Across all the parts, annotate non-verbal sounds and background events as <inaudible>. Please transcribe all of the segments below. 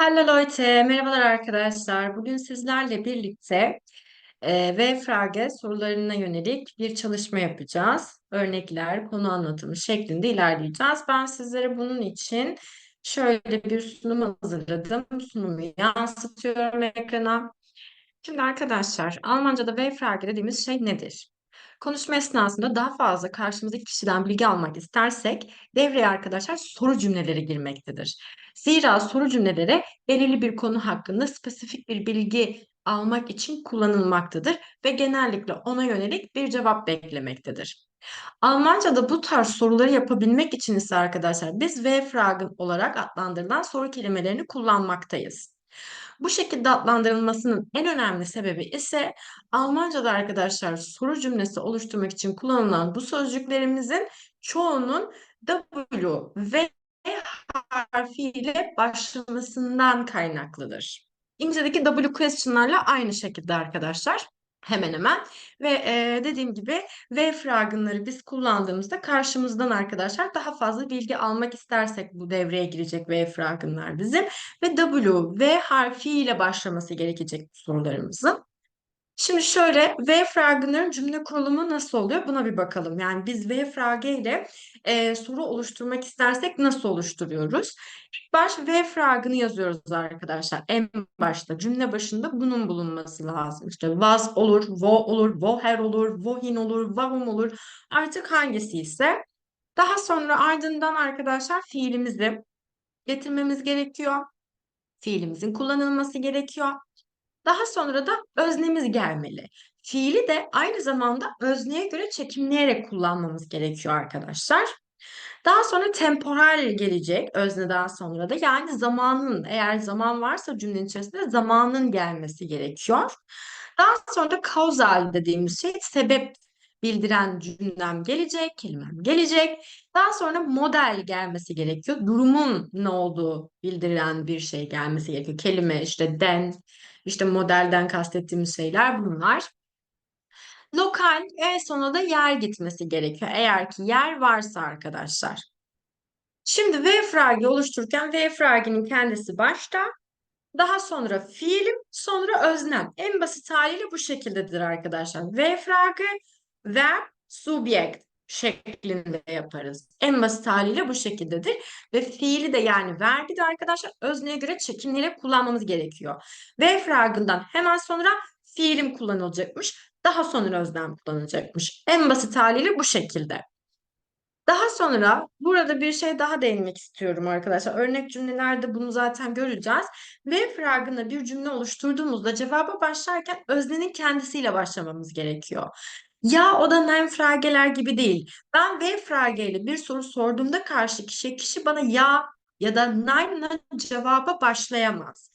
Hallo Leute, merhabalar arkadaşlar. Bugün sizlerle birlikte e, V-Frage sorularına yönelik bir çalışma yapacağız. Örnekler, konu anlatımı şeklinde ilerleyeceğiz. Ben sizlere bunun için şöyle bir sunum hazırladım. Sunumu yansıtıyorum ekrana. Şimdi arkadaşlar, Almanca'da V-Frage dediğimiz şey nedir? Konuşma esnasında daha fazla karşımızdaki kişiden bilgi almak istersek devreye arkadaşlar soru cümleleri girmektedir. Zira soru cümleleri belirli bir konu hakkında spesifik bir bilgi almak için kullanılmaktadır ve genellikle ona yönelik bir cevap beklemektedir. Almanca'da bu tarz soruları yapabilmek için ise arkadaşlar biz W-Fragen olarak adlandırılan soru kelimelerini kullanmaktayız. Bu şekilde adlandırılmasının en önemli sebebi ise Almanca'da arkadaşlar soru cümlesi oluşturmak için kullanılan bu sözcüklerimizin çoğunun W ve harfiyle başlamasından kaynaklıdır. İngilizce'deki W question'larla aynı şekilde arkadaşlar. Hemen hemen ve e, dediğim gibi V fragınları biz kullandığımızda karşımızdan arkadaşlar daha fazla bilgi almak istersek bu devreye girecek V fragınlar bizim ve W V harfiyle başlaması gerekecek sorularımızın. Şimdi şöyle V fragmenlerin cümle kurulumu nasıl oluyor? Buna bir bakalım. Yani biz V frage ile e, soru oluşturmak istersek nasıl oluşturuyoruz? Baş V fragını yazıyoruz arkadaşlar. En başta cümle başında bunun bulunması lazım. İşte was olur, wo olur, woher olur, wohin olur, warum olur. Artık hangisi ise. Daha sonra ardından arkadaşlar fiilimizi getirmemiz gerekiyor. Fiilimizin kullanılması gerekiyor. Daha sonra da öznemiz gelmeli. Fiili de aynı zamanda özneye göre çekimleyerek kullanmamız gerekiyor arkadaşlar. Daha sonra temporal gelecek özneden sonra da yani zamanın eğer zaman varsa cümlenin içerisinde zamanın gelmesi gerekiyor. Daha sonra da causal dediğimiz şey sebep bildiren cümlem gelecek, kelimem gelecek. Daha sonra model gelmesi gerekiyor. Durumun ne olduğu bildiren bir şey gelmesi gerekiyor. Kelime işte den, işte modelden kastettiğimiz şeyler bunlar. Lokal en sona da yer gitmesi gerekiyor. Eğer ki yer varsa arkadaşlar. Şimdi V fragi oluştururken V fraginin kendisi başta, daha sonra fiilim, sonra öznem. En basit haliyle bu şekildedir arkadaşlar. V fragi, verb, subjekt şeklinde yaparız. En basit haliyle bu şekildedir. Ve fiili de yani verbi de arkadaşlar özneye göre çekimleri kullanmamız gerekiyor. V fragından hemen sonra fiilim kullanılacakmış. Daha sonra özlem kullanılacakmış. En basit haliyle bu şekilde. Daha sonra burada bir şey daha değinmek istiyorum arkadaşlar. Örnek cümlelerde bunu zaten göreceğiz. V fragına bir cümle oluşturduğumuzda cevaba başlarken öznenin kendisiyle başlamamız gerekiyor. Ya o da nem frageler gibi değil. Ben V frageyle bir soru sorduğumda karşı kişiye kişi bana ya ya da nein'la cevaba başlayamaz.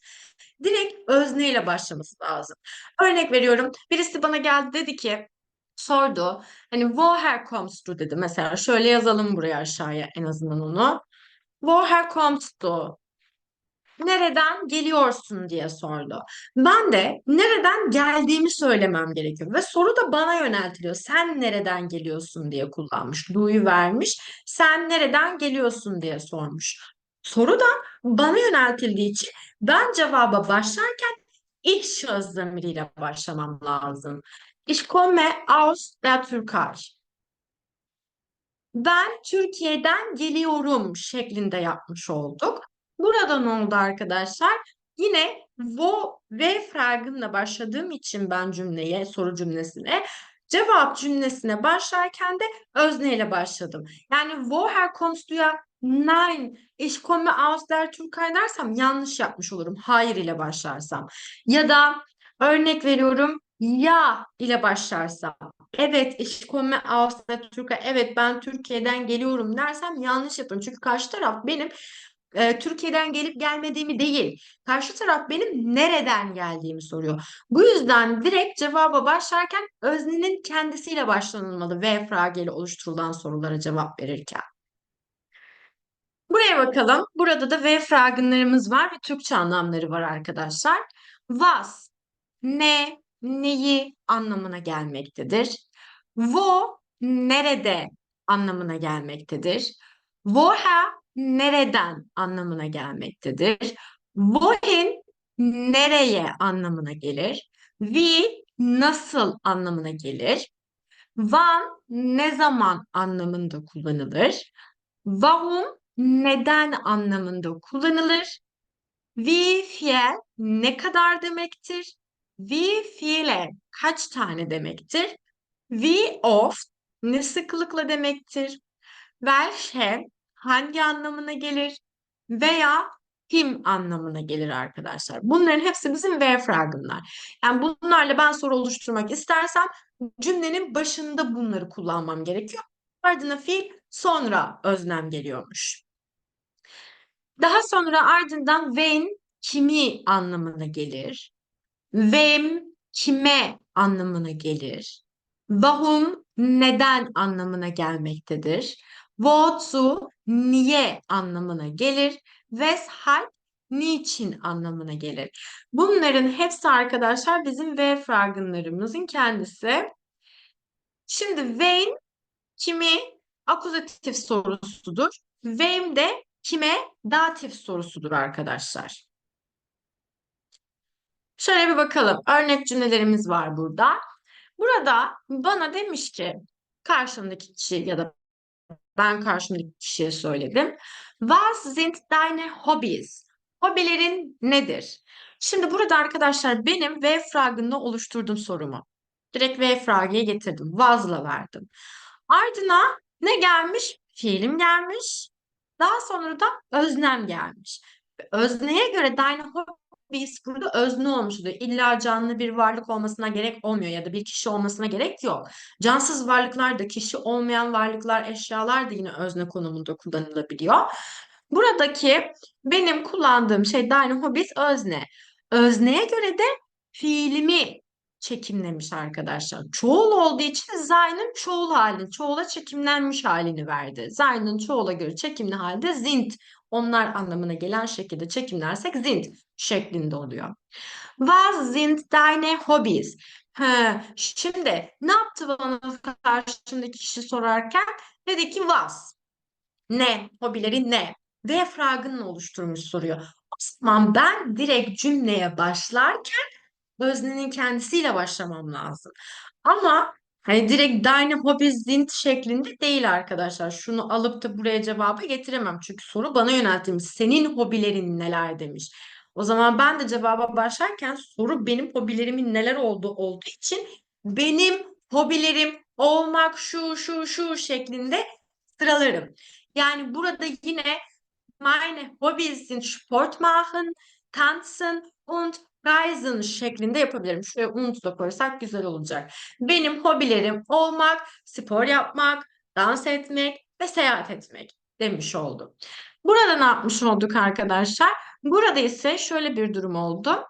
Direkt özneyle başlaması lazım. Örnek veriyorum. Birisi bana geldi dedi ki sordu. Hani woher kommst du dedi mesela. Şöyle yazalım buraya aşağıya en azından onu. Woher kommst du? Nereden geliyorsun diye sordu. Ben de nereden geldiğimi söylemem gerekiyor ve soru da bana yöneltiliyor. Sen nereden geliyorsun diye kullanmış. Du'yu vermiş. Sen nereden geliyorsun diye sormuş. Soru da bana yöneltildiği için ben cevaba başlarken ilk şahıs zamiriyle başlamam lazım. Ich komme aus der Türkei. Ben Türkiye'den geliyorum şeklinde yapmış olduk. Burada ne oldu arkadaşlar? Yine wo ve fragınla başladığım için ben cümleye, soru cümlesine cevap cümlesine başlarken de özneyle başladım. Yani woher kommst du ya? Nein, ich komme aus der Türkei dersem yanlış yapmış olurum. Hayır ile başlarsam. Ya da örnek veriyorum ya ile başlarsam. Evet, ich komme aus der Türkei. Evet, ben Türkiye'den geliyorum dersem yanlış yaparım. Çünkü karşı taraf benim e, Türkiye'den gelip gelmediğimi değil, karşı taraf benim nereden geldiğimi soruyor. Bu yüzden direkt cevaba başlarken öznenin kendisiyle başlanılmalı V frageli oluşturulan sorulara cevap verirken. Buraya bakalım. Burada da V fragınlarımız var ve Türkçe anlamları var arkadaşlar. Was, ne, neyi anlamına gelmektedir. Wo, nerede anlamına gelmektedir. Woher, nereden anlamına gelmektedir. Wohin nereye anlamına gelir. Wie nasıl anlamına gelir. Wann ne zaman anlamında kullanılır. Warum neden anlamında kullanılır. Wie viel ne kadar demektir. Wie viele kaç tane demektir. Wie oft ne sıklıkla demektir. Welche hangi anlamına gelir veya kim anlamına gelir arkadaşlar. Bunların hepsi bizim V fragmanlar. Yani bunlarla ben soru oluşturmak istersem cümlenin başında bunları kullanmam gerekiyor. Ardına fiil sonra öznem geliyormuş. Daha sonra ardından when kimi anlamına gelir. Wem kime anlamına gelir. Warum neden anlamına gelmektedir. Wozu niye anlamına gelir. Weshalb niçin anlamına gelir. Bunların hepsi arkadaşlar bizim V fragmanlarımızın kendisi. Şimdi when kimi akuzatif sorusudur. Wem de kime datif sorusudur arkadaşlar. Şöyle bir bakalım. Örnek cümlelerimiz var burada. Burada bana demiş ki karşımdaki kişi ya da ben karşımdaki kişiye söyledim. Was sind deine Hobbys? Hobilerin nedir? Şimdi burada arkadaşlar benim V fragını oluşturduğum sorumu. Direkt V fragıya getirdim. Was'la verdim. Ardına ne gelmiş? Fiilim gelmiş. Daha sonra da öznem gelmiş. Özneye göre deine Hobbies burada özne olmuş oluyor. İlla canlı bir varlık olmasına gerek olmuyor ya da bir kişi olmasına gerek yok. Cansız varlıklar da kişi olmayan varlıklar, eşyalar da yine özne konumunda kullanılabiliyor. Buradaki benim kullandığım şey deine Hobbies özne. Özneye göre de fiilimi çekimlemiş arkadaşlar. Çoğul olduğu için Zay'ın çoğul halini, çoğula çekimlenmiş halini verdi. Zay'ın çoğula göre çekimli halde sind. Onlar anlamına gelen şekilde çekimlersek sind şeklinde oluyor. Was sind deine Hobbys? He, şimdi ne yaptı bana karşımdaki kişi sorarken? Dedi ki was. Ne? Hobileri ne? V fragını oluşturmuş soruyor. O zaman ben direkt cümleye başlarken öznenin kendisiyle başlamam lazım. Ama hani direkt deine Hobbys sind şeklinde değil arkadaşlar. Şunu alıp da buraya cevabı getiremem. Çünkü soru bana yöneltilmiş. Senin hobilerin neler demiş. O zaman ben de cevaba başlarken soru benim hobilerimin neler olduğu olduğu için benim hobilerim olmak şu şu şu şeklinde sıralarım. Yani burada yine meine Hobbys sind Sport machen, tanzen und reisen şeklinde yapabilirim. Şuraya und da koysak güzel olacak. Benim hobilerim olmak, spor yapmak, dans etmek ve seyahat etmek demiş oldum. Burada ne yapmış olduk arkadaşlar? Burada ise şöyle bir durum oldu.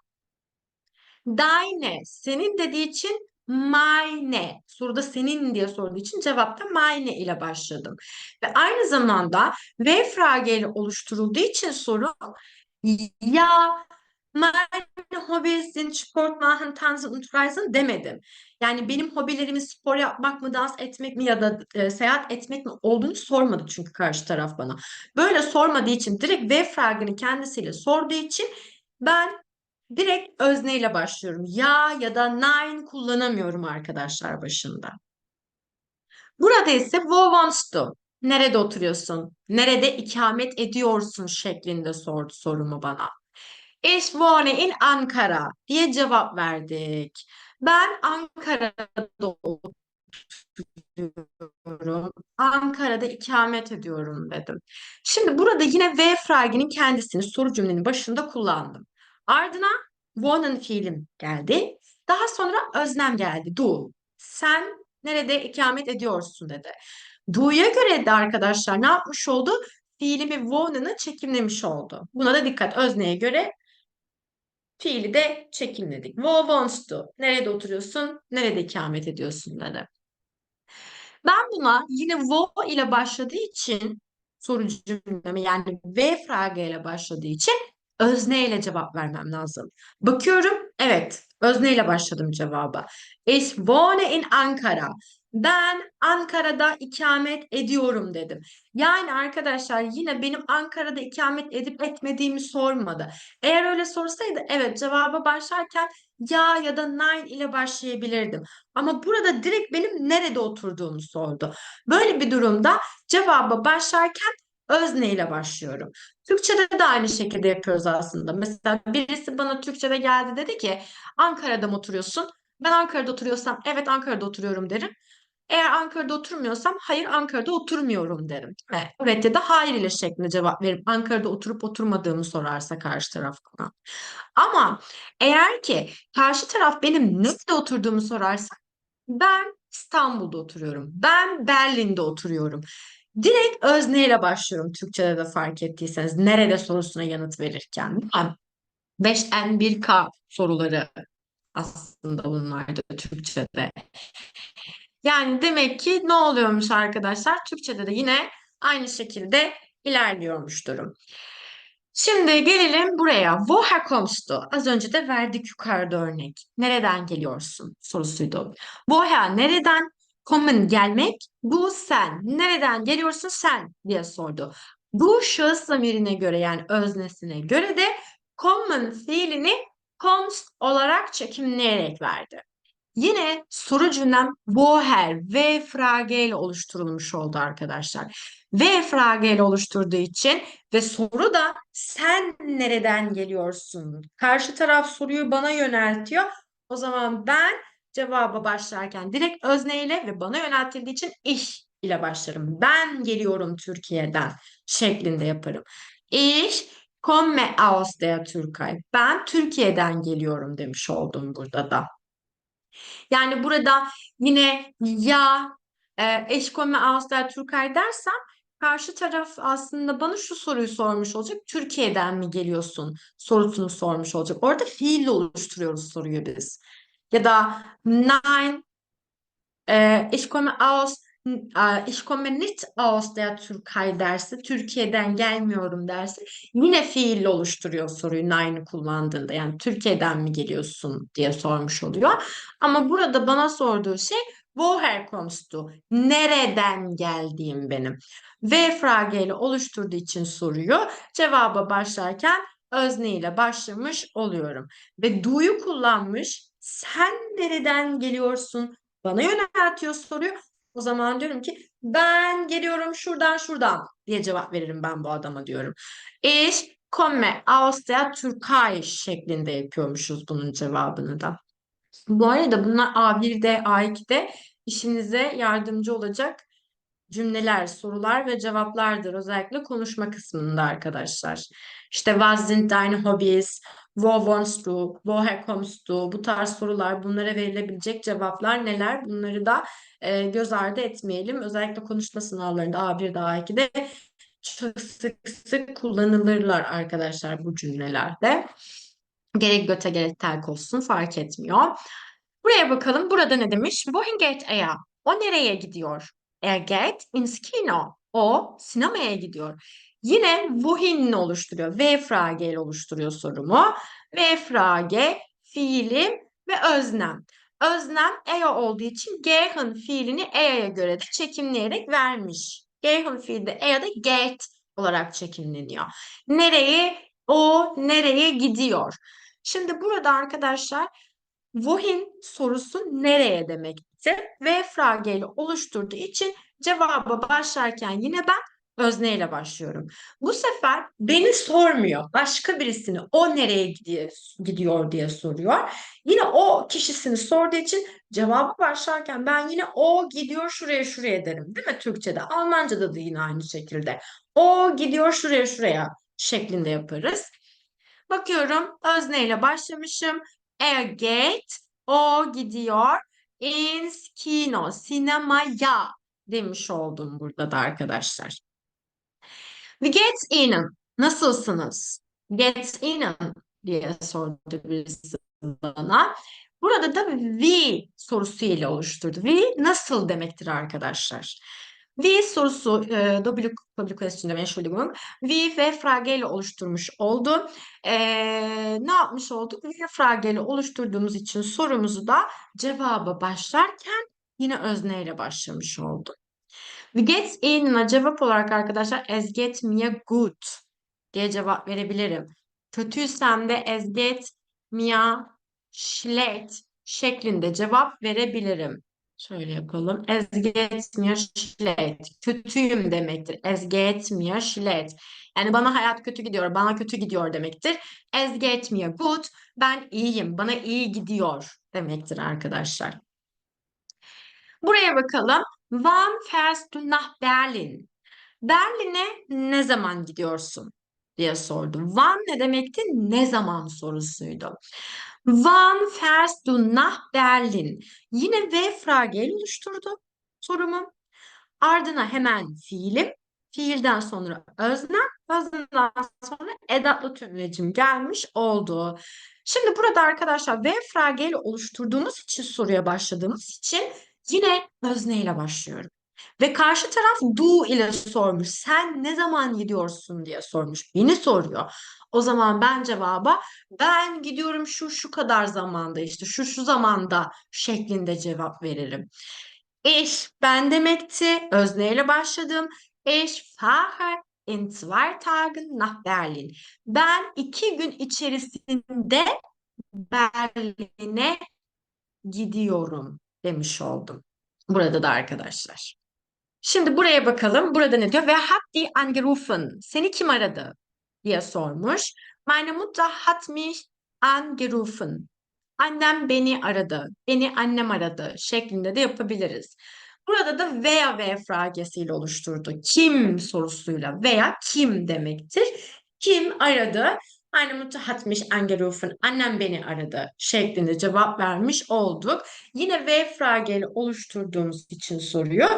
Deine senin dediği için meine. Soruda senin diye sorduğu için cevapta meine ile başladım. Ve aynı zamanda V frageli oluşturulduğu için soru ya meine Hobbys sind Sport machen, tanzen und reisen demedim. Yani benim hobilerimi spor yapmak mı, dans etmek mi ya da e, seyahat etmek mi olduğunu sormadı çünkü karşı taraf bana. Böyle sormadığı için direkt V fragını kendisiyle sorduğu için ben direkt özneyle başlıyorum. Ya ya da nein kullanamıyorum arkadaşlar başında. Burada ise wo wants to? Nerede oturuyorsun? Nerede ikamet ediyorsun şeklinde sordu sorumu bana. Wohne in Ankara diye cevap verdik. Ben Ankara'da oturuyorum. Ankara'da ikamet ediyorum dedim. Şimdi burada yine V fraginin kendisini soru cümlenin başında kullandım. Ardına wohnen fiilim geldi. Daha sonra öznem geldi. Du. Sen nerede ikamet ediyorsun dedi. Du'ya göre de arkadaşlar ne yapmış oldu? Fiilimi wohnen'ı çekimlemiş oldu. Buna da dikkat. Özneye göre fiili de çekimledik. Wo wants to? Nerede oturuyorsun? Nerede ikamet ediyorsun dedi. Ben buna yine wo ile başladığı için soru cümlemi yani V frage ile başladığı için özne ile cevap vermem lazım. Bakıyorum Evet, özneyle başladım cevaba. Ich wohne in Ankara. Ben Ankara'da ikamet ediyorum dedim. Yani arkadaşlar yine benim Ankara'da ikamet edip etmediğimi sormadı. Eğer öyle sorsaydı evet cevaba başlarken ya ya da nein ile başlayabilirdim. Ama burada direkt benim nerede oturduğumu sordu. Böyle bir durumda cevaba başlarken özne ile başlıyorum. Türkçe'de de aynı şekilde yapıyoruz aslında. Mesela birisi bana Türkçe'de geldi dedi ki Ankara'da mı oturuyorsun? Ben Ankara'da oturuyorsam evet Ankara'da oturuyorum derim. Eğer Ankara'da oturmuyorsam hayır Ankara'da oturmuyorum derim. Evet, evet ya da hayır ile şeklinde cevap verip Ankara'da oturup oturmadığımı sorarsa karşı taraf bana. Ama eğer ki karşı taraf benim nerede oturduğumu sorarsa ben İstanbul'da oturuyorum. Ben Berlin'de oturuyorum. Direkt özneyle başlıyorum Türkçe'de de fark ettiyseniz. Nerede sorusuna yanıt verirken. 5N1K soruları aslında bunlar da Türkçe'de. Yani demek ki ne oluyormuş arkadaşlar? Türkçe'de de yine aynı şekilde ilerliyormuş durum. Şimdi gelelim buraya. Woher kommst du? Az önce de verdik yukarıda örnek. Nereden geliyorsun? sorusuydu. Woher nereden? Kommen gelmek. Bu sen. Nereden geliyorsun sen diye sordu. Bu şahıs zamirine göre yani öznesine göre de kommen fiilini kommst olarak çekimleyerek verdi. Yine soru cümlem woher ve frage ile oluşturulmuş oldu arkadaşlar. Ve frage ile oluşturduğu için ve soru da sen nereden geliyorsun? Karşı taraf soruyu bana yöneltiyor. O zaman ben cevaba başlarken direkt özneyle ve bana yöneltildiği için iş ile başlarım. Ben geliyorum Türkiye'den şeklinde yaparım. Ich komme aus der Türkei. Ben Türkiye'den geliyorum demiş oldum burada da. Yani burada yine ya e, eşkome Ağustos Türkay dersem karşı taraf aslında bana şu soruyu sormuş olacak. Türkiye'den mi geliyorsun sorusunu sormuş olacak. Orada fiille oluşturuyoruz soruyu biz. Ya da nein e, ich komme aus ich komme nicht aus der Türkei dersi, Türkiye'den gelmiyorum dersi yine fiille oluşturuyor soruyu nein'i kullandığında. Yani Türkiye'den mi geliyorsun diye sormuş oluyor. Ama burada bana sorduğu şey woher kommst du? Nereden geldiğim benim. V frage ile oluşturduğu için soruyu cevaba başlarken özne ile başlamış oluyorum. Ve do'yu kullanmış. Sen nereden geliyorsun? Bana yöneltiyor soruyu. O zaman diyorum ki ben geliyorum şuradan şuradan diye cevap veririm ben bu adama diyorum. Ich komme aus der Türkei şeklinde yapıyormuşuz bunun cevabını da. Bu arada bunlar A1'de, A2'de işinize yardımcı olacak cümleler, sorular ve cevaplardır. Özellikle konuşma kısmında arkadaşlar. İşte was sind deine Hobbys? Wo wohnst du? Woher kommst du? Bu tarz sorular, bunlara verilebilecek cevaplar neler? Bunları da e, göz ardı etmeyelim. Özellikle konuşma sınavlarında A1'de, A2'de çok sık sık kullanılırlar arkadaşlar bu cümlelerde. Gerek göte gerek terk olsun fark etmiyor. Buraya bakalım. Burada ne demiş? Wohin geht er? O nereye gidiyor? Er geht ins Kino. O sinemaya gidiyor. Yine wohin oluşturuyor. V frage ile oluşturuyor sorumu. V frage fiilim ve öznem. Öznem ea olduğu için gehen fiilini ea'ya göre de çekimleyerek vermiş. Gehen fiili de ea'da get olarak çekimleniyor. Nereye? O nereye gidiyor? Şimdi burada arkadaşlar wohin sorusu nereye demekti? V frage ile oluşturduğu için cevaba başlarken yine ben özneyle başlıyorum. Bu sefer beni sormuyor. Başka birisini o nereye gidiyor, diye soruyor. Yine o kişisini sorduğu için cevabı başlarken ben yine o gidiyor şuraya şuraya derim. Değil mi Türkçe'de? Almanca'da da yine aynı şekilde. O gidiyor şuraya şuraya şeklinde yaparız. Bakıyorum özneyle başlamışım. Er geht, o gidiyor. Ins kino, sinemaya demiş oldum burada da arkadaşlar. Wie geht's Ihnen? Nasılsınız? Geht's Ihnen diye sordu birisi bana. Burada da wie sorusu ile oluşturdu. Wie nasıl demektir arkadaşlar? Wie sorusu e, W question demek Entschuldigung. Wie ve frage ile oluşturmuş oldu. E, ne yapmış olduk? Wir frageli oluşturduğumuz için sorumuzu da cevaba başlarken yine özneyle başlamış olduk. Wie geht's Ihnen? Cevap olarak arkadaşlar es geht mir gut diye cevap verebilirim. Kötüysem de es geht mir schlecht şeklinde cevap verebilirim. Şöyle yapalım. Es geht mir schlecht. Kötüyüm demektir. Es geht mir schlecht. Yani bana hayat kötü gidiyor, bana kötü gidiyor demektir. Es geht mir gut. Ben iyiyim, bana iyi gidiyor demektir arkadaşlar. Buraya bakalım. Wann fährst du nach Berlin? Berlin'e ne zaman gidiyorsun? diye sordu. Wann ne demekti? Ne zaman sorusuydu. Wann fährst du nach Berlin? Yine V fragel oluşturdu sorumu. Ardına hemen fiilim. Fiilden sonra özne, özneden sonra edatlı tümlecim gelmiş oldu. Şimdi burada arkadaşlar V frageli oluşturduğumuz için soruya başladığımız için yine özneyle başlıyorum. Ve karşı taraf do ile sormuş. Sen ne zaman gidiyorsun diye sormuş. Beni soruyor. O zaman ben cevaba ben gidiyorum şu şu kadar zamanda işte şu şu zamanda şeklinde cevap veririm. Ich ben demekti. Özneyle başladım. Ich fahre in zwei Tagen nach Berlin. Ben iki gün içerisinde Berlin'e gidiyorum demiş oldum. Burada da arkadaşlar. Şimdi buraya bakalım. Burada ne diyor? Wer hat die angerufen? Seni kim aradı? diye sormuş. Meine Mutter hat mich angerufen. Annem beni aradı. Beni annem aradı şeklinde de yapabiliriz. Burada da veya ve fragesiyle oluşturdu. Kim sorusuyla veya kim demektir. Kim aradı? Meine Mutter hat mich. Annem beni aradı şeklinde cevap vermiş olduk. Yine ve frageli oluşturduğumuz için soruyor.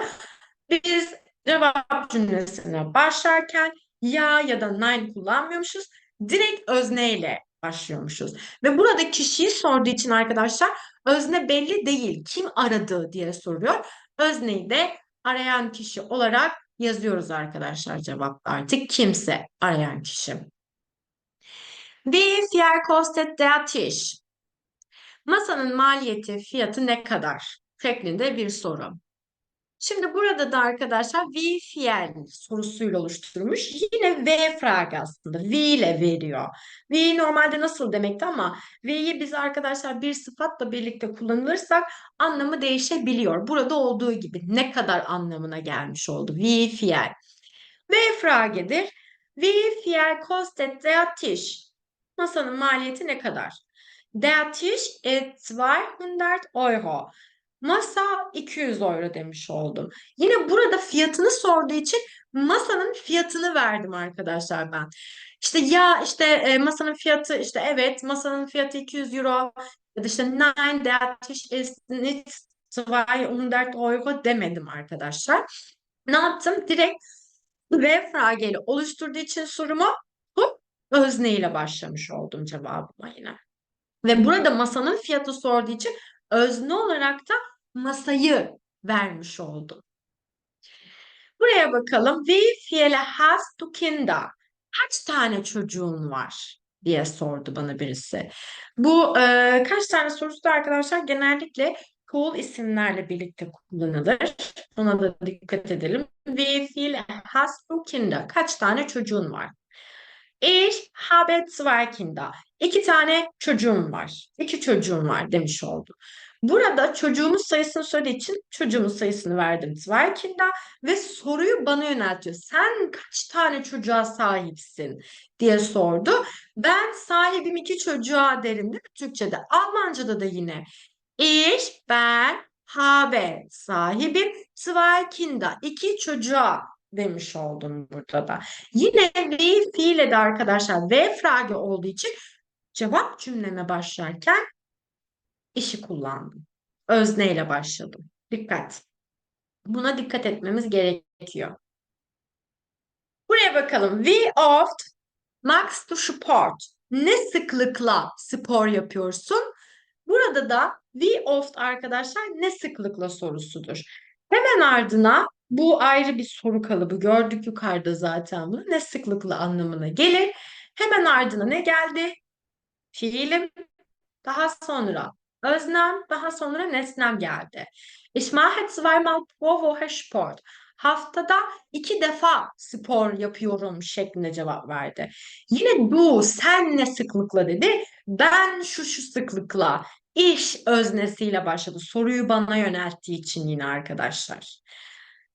Biz cevap cümlesine başlarken ya ya da nein kullanmıyormuşuz. Direkt özneyle başlıyormuşuz. Ve burada kişiyi sorduğu için arkadaşlar özne belli değil. Kim aradı diye soruyor. Özneyi de arayan kişi olarak yazıyoruz arkadaşlar cevapta artık kimse arayan kişi. Wie viel kostet der Tisch? Masanın maliyeti fiyatı ne kadar? Şeklinde bir soru. Şimdi burada da arkadaşlar wie viel sorusuyla oluşturmuş. Yine V frage aslında. V ile veriyor. V normalde nasıl demekti ama V'yi biz arkadaşlar bir sıfatla birlikte kullanılırsak anlamı değişebiliyor. Burada olduğu gibi ne kadar anlamına gelmiş oldu. Wie viel. V fragedir. Wie viel kostet der Tisch? Masanın maliyeti ne kadar? Der Tisch ist 200 Euro. Masa 200 euro demiş oldum. Yine burada fiyatını sorduğu için masanın fiyatını verdim arkadaşlar ben. İşte ya işte e, masanın fiyatı işte evet masanın fiyatı 200 euro ya da işte nein der Tisch ist nicht 200 euro demedim arkadaşlar. Ne yaptım? Direkt ve frageli oluşturduğu için sorumu bu özneyle başlamış oldum cevabıma yine. Ve burada masanın fiyatı sorduğu için özne olarak da masayı vermiş oldum. Buraya bakalım. Wie viele hast du Kinder? Kaç tane çocuğun var? diye sordu bana birisi. Bu e, kaç tane sorusu da arkadaşlar genellikle cool isimlerle birlikte kullanılır. Ona da dikkat edelim. Wie viele hast du Kinder? Kaç tane çocuğun var? Ich habe zwei Kinder. İki tane çocuğum var. İki çocuğum var demiş oldu. Burada çocuğumuz sayısını söylediği için çocuğumuz sayısını verdim zwei Kinder ve soruyu bana yöneltiyor. Sen kaç tane çocuğa sahipsin diye sordu. Ben sahibim iki çocuğa derim değil mi Türkçe'de? Almanca'da da yine. Ich, ben, habe, sahibim, zwei Kinder, iki çocuğa demiş oldum burada da. Yine wie fiile de arkadaşlar V frage olduğu için cevap cümleme başlarken işi kullandım. Özneyle başladım. Dikkat. Buna dikkat etmemiz gerekiyor. Buraya bakalım. We oft max to sport. Ne sıklıkla spor yapıyorsun? Burada da we oft arkadaşlar ne sıklıkla sorusudur. Hemen ardına bu ayrı bir soru kalıbı. Gördük yukarıda zaten bunu. Ne sıklıkla anlamına gelir. Hemen ardına ne geldi? fiilim, daha sonra öznem, daha sonra nesnem geldi. Ich mache zweimal pro Woche Sport. Haftada iki defa spor yapıyorum şeklinde cevap verdi. Yine du, sen ne sıklıkla dedi. Ben şu şu sıklıkla. İş öznesiyle başladı. Soruyu bana yönelttiği için yine arkadaşlar.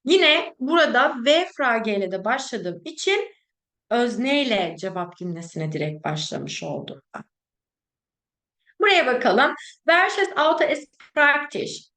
Yine burada V frage ile de başladığım için özneyle cevap cümlesine direkt başlamış oldum. Buraya bakalım. Welches Auto ist praktisch?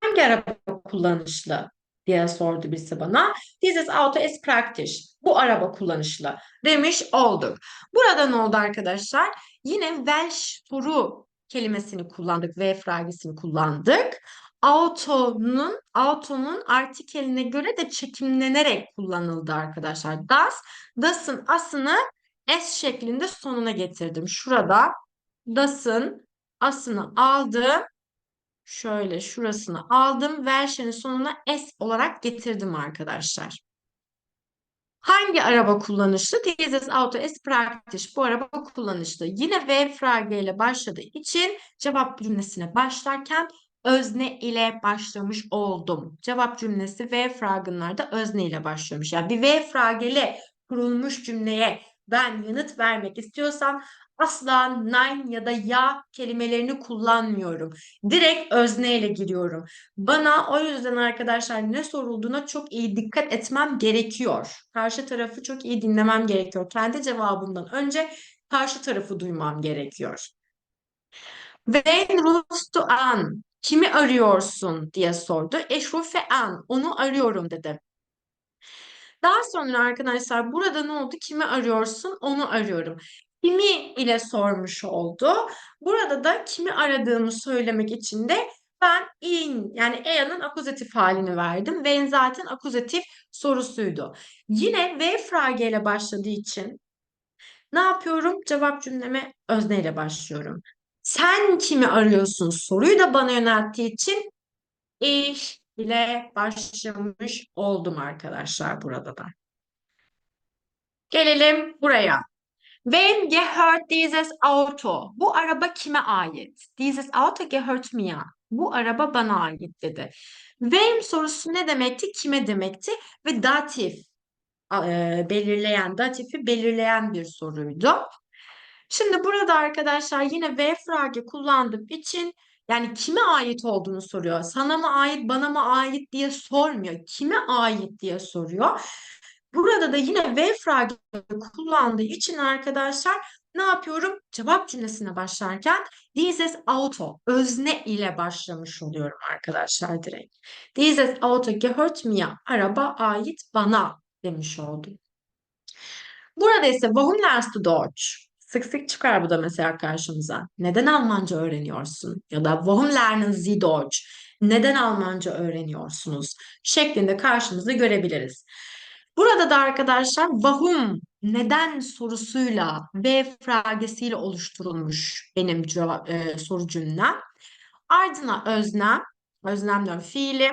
Hangi araba kullanışlı diye sordu birisi bana. Dieses Auto ist praktisch. Bu araba kullanışlı demiş olduk. Burada ne oldu arkadaşlar? Yine welch soru kelimesini kullandık. V fragesini kullandık. Auto'nun auto'nun artikeline göre de çekimlenerek kullanıldı arkadaşlar. Das, das'ın asını s şeklinde sonuna getirdim. Şurada das'ın asını aldım. Şöyle şurasını aldım. Welche'nin sonuna s olarak getirdim arkadaşlar. Hangi araba kullanışlı? Dieses Auto ist praktisch. Bu araba kullanışlı. Yine V frage ile başladığı için cevap cümlesine başlarken özne ile başlamış oldum. Cevap cümlesi V fragınlarda özne ile başlamış. Yani bir V frageli kurulmuş cümleye ben yanıt vermek istiyorsam asla nein ya da ya kelimelerini kullanmıyorum. Direkt özneyle giriyorum. Bana o yüzden arkadaşlar ne sorulduğuna çok iyi dikkat etmem gerekiyor. Karşı tarafı çok iyi dinlemem gerekiyor. Kendi cevabımdan önce karşı tarafı duymam gerekiyor. Wen rufst du an? Kimi arıyorsun diye sordu. Ich rufe an. Onu arıyorum dedi. Daha sonra arkadaşlar burada ne oldu? Kimi arıyorsun? Onu arıyorum. Kimi ile sormuş oldu. Burada da kimi aradığımı söylemek için de ben in yani ea'nın akuzatif halini verdim. When zaten akuzatif sorusuydu. Yine V frage ile başladığı için ne yapıyorum? Cevap cümleme özneyle başlıyorum. Sen kimi arıyorsun soruyu da bana yönelttiği için ich ile başlamış oldum arkadaşlar burada da. Gelelim buraya. Wem gehört dieses Auto? Bu araba kime ait? Dieses Auto gehört mir. Bu araba bana ait dedi. Wem sorusu ne demekti? Kime demekti? Ve datif e, belirleyen, datifi belirleyen bir soruydu. Şimdi burada arkadaşlar yine V frage kullandığım için yani kime ait olduğunu soruyor. Sana mı ait, bana mı ait diye sormuyor. Kime ait diye soruyor. Burada da yine V frage kullandığı için arkadaşlar ne yapıyorum? Cevap cümlesine başlarken dieses Auto özne ile başlamış oluyorum arkadaşlar direkt. Dieses Auto gehört mir. Araba ait bana demiş oldum. Burada ise warum lernst du Deutsch? Sık sık çıkar bu da mesela karşımıza. Neden Almanca öğreniyorsun? Ya da warum lernen Sie Deutsch? Neden Almanca öğreniyorsunuz? Şeklinde karşımıza görebiliriz. Burada da arkadaşlar warum neden sorusuyla ve fragesiyle oluşturulmuş benim cevap, e, soru cümlem. Ardına öznem, öznem diyorum fiili.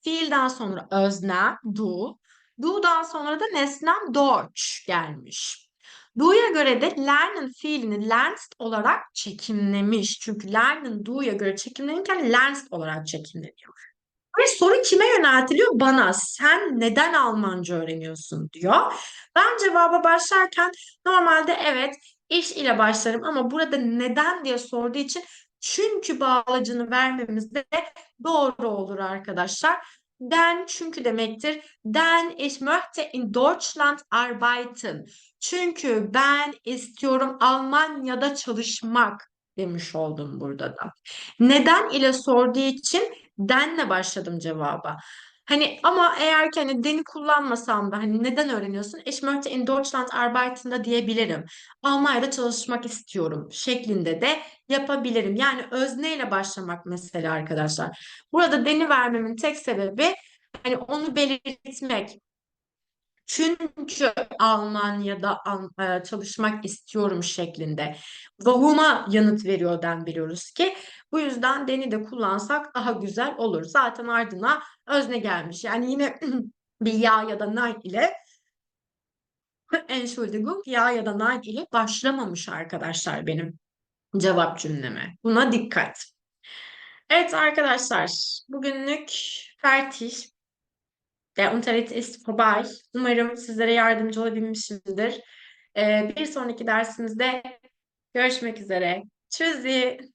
Fiilden sonra öznem, du. Du'dan sonra da nesnem Deutsch gelmiş. Du'ya göre de lernen fiilini lernst olarak çekimlemiş. Çünkü lernen du'ya göre çekimlenirken lernst olarak çekimleniyor. Ve soru kime yöneltiliyor? Bana. Sen neden Almanca öğreniyorsun diyor. Ben cevaba başlarken normalde evet iş ile başlarım ama burada neden diye sorduğu için çünkü bağlacını vermemiz de doğru olur arkadaşlar. Den çünkü demektir. Den ich möchte in Deutschland arbeiten. Çünkü ben istiyorum Almanya'da çalışmak demiş oldum burada da. Neden ile sorduğu için denle başladım cevaba. Hani ama eğer ki hani deni kullanmasam da hani neden öğreniyorsun? Ich möchte in Deutschland arbeiten da diyebilirim. Almanya'da çalışmak istiyorum şeklinde de yapabilirim. Yani özneyle başlamak mesela arkadaşlar. Burada deni vermemin tek sebebi hani onu belirtmek. Çünkü Almanya'da e, çalışmak istiyorum şeklinde. Vahuma yanıt veriyor den biliyoruz ki. Bu yüzden deni de kullansak daha güzel olur. Zaten ardına özne gelmiş. Yani yine <clears throat> bir ya ya da nein ile <clears throat> Entschuldigung ya ya da nein ile başlamamış arkadaşlar benim cevap cümleme. Buna dikkat. Evet arkadaşlar, bugünlük fertig. Der Unterricht ist vorbei. Umarım sizlere yardımcı olabilmişimdir. Ee, bir sonraki dersimizde görüşmek üzere. Tschüssi.